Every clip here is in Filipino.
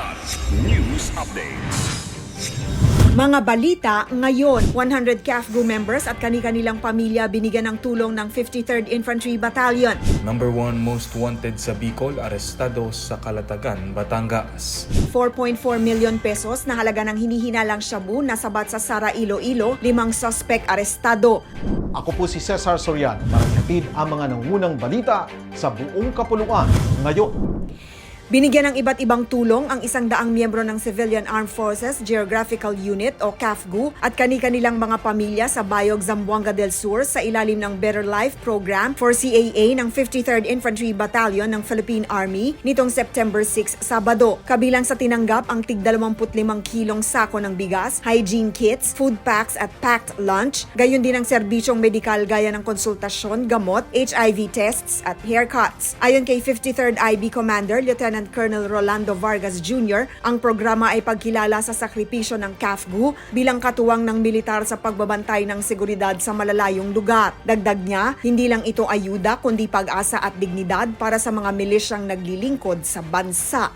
Kilat News Updates. Mga balita ngayon, 100 CAFGU members at kani-kanilang pamilya binigyan ng tulong ng 53rd Infantry Battalion. Number 1 most wanted sa Bicol, arestado sa Kalatagan, Batangas. 4.4 million pesos na halaga ng hinihinalang shabu na sabat sa Sara Iloilo, limang suspect arestado. Ako po si Cesar Sorian para ang mga nangunang balita sa buong kapuluan ngayon. Binigyan ng iba't ibang tulong ang isang daang miyembro ng Civilian Armed Forces Geographical Unit o CAFGU at kani-kanilang mga pamilya sa Bayog, Zamboanga del Sur sa ilalim ng Better Life Program for CAA ng 53rd Infantry Battalion ng Philippine Army nitong September 6, Sabado. Kabilang sa tinanggap ang tig 25 kilong sako ng bigas, hygiene kits, food packs at packed lunch, gayon din ang serbisyong medikal gaya ng konsultasyon, gamot, HIV tests at haircuts. Ayon kay 53rd IB Commander Lieutenant Colonel Rolando Vargas Jr., ang programa ay pagkilala sa sakripisyo ng CAFGU bilang katuwang ng militar sa pagbabantay ng seguridad sa malalayong lugar. Dagdag niya, hindi lang ito ayuda kundi pag-asa at dignidad para sa mga milisyang naglilingkod sa bansa.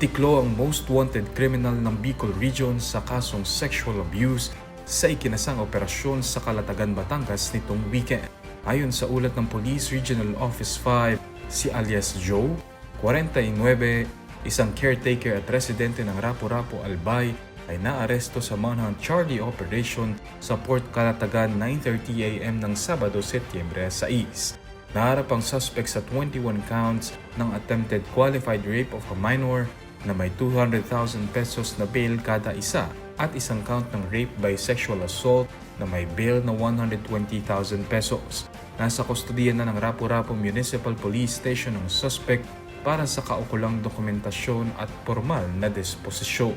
Tiklo ang most wanted criminal ng Bicol Region sa kasong sexual abuse sa ikinasang operasyon sa Kalatagan, Batangas nitong weekend. Ayon sa ulat ng Police Regional Office 5, si alias Joe, 49, isang caretaker at residente ng Rapu-Rapu, Albay, ay naaresto sa Manhunt Charlie Operation sa Port Kalatagan 9.30 am ng Sabado, Setyembre 6. Naharap ang suspect sa 21 counts ng attempted qualified rape of a minor na may 200,000 pesos na bail kada isa at isang count ng rape by sexual assault na may bail na 120,000 pesos. Nasa kustodiya na ng Rapu-Rapu Municipal Police Station ang suspect para sa kaukulang dokumentasyon at formal na disposisyon.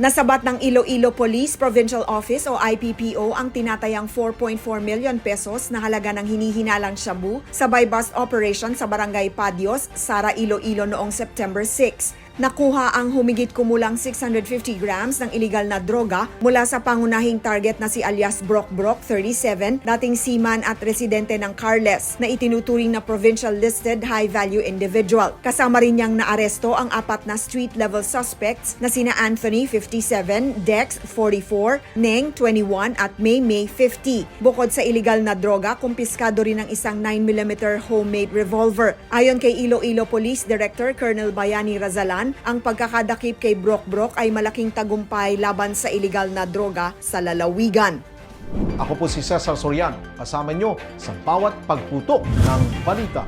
Nasabat ng Iloilo Police Provincial Office o IPPO ang tinatayang 4.4 million pesos na halaga ng hinihinalang shabu sa buy-bust operation sa Barangay Padios, Sara, Iloilo noong September 6. Nakuha ang humigit kumulang 650 grams ng illegal na droga mula sa pangunahing target na si alias Brock Brock, 37, dating seaman at residente ng Carles na itinuturing na provincial listed high-value individual. Kasama rin niyang naaresto ang apat na street-level suspects na sina Anthony, 57, Dex, 44, Neng, 21 at May May, 50. Bukod sa illegal na droga, kumpiskado rin ang isang 9mm homemade revolver. Ayon kay Iloilo Police Director Colonel Bayani Razalan, ang pagkakadakip kay Brock Brock ay malaking tagumpay laban sa illegal na droga sa lalawigan. Ako po si Cesar Sorian, kasama nyo sa bawat pagputo ng balita.